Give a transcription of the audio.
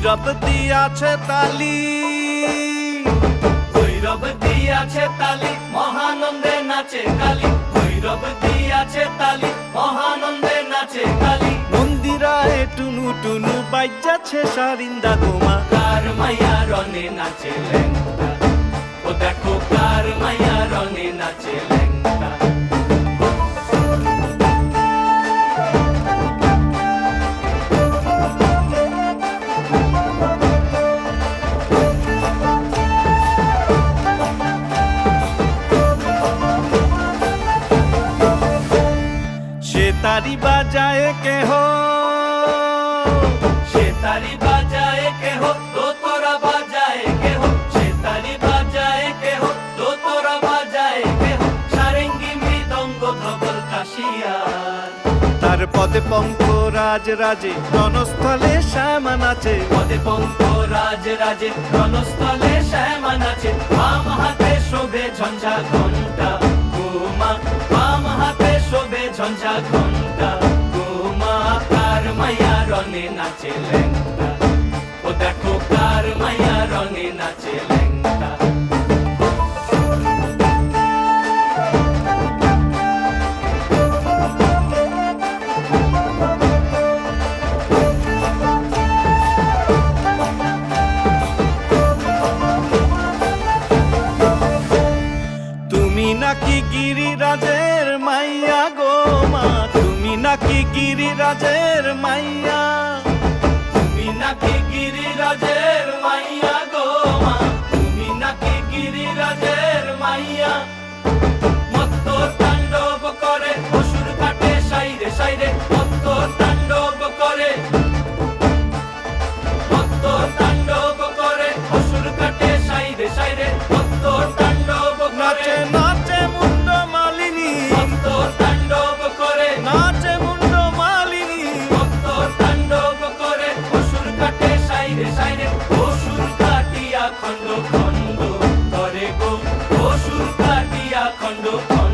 ভৈরব দিয়াছে তালি। ভৈরব দিয়াছে তালি মহানন্দে নাচে কালি ভৈরব দিয়াছে তালি মহানন্দে নাচে কালি মন্দিরায় টুনু টুনু বাইজাছে সারিন্দা গোমা কার মাইয়া রনে নাচে লেঙ্গা তারি বাজায় কেহ? সে তারি বাজায় কেহ? দোতরা বাজায় কেহ? সে তারি বাজায় কেহ? দোতরা বাজায় কেহ? সারেঙ্গি মৃদঙ্গ ধবল কাশিয়ার। তার পদে পঙ্ক রাজ রাজে রণস্থলে শ্যামা নাচে পদে পঙ্ক রাজ রাজে রণস্থলে শ্যামা নাচে বাম হাতে শোভে ঝঞ্ঝা ঘণ্টা গোমা বাম হাতে শোভে ঝঞ্ঝা ঘণ্টা রনে নাচে লেঙ্গা ও দেখো কার মাইয়া রনে নাচে তুমি নাকি গিরিরাজের মাইয়া গো। নাকি গিরিরাজের মাইয়া? তুমি নাকি গিরিরাজের মাইয়া? খণ্ড খণ্ড করে গো অসুর কাটিয়া খণ্ড খণ্ড।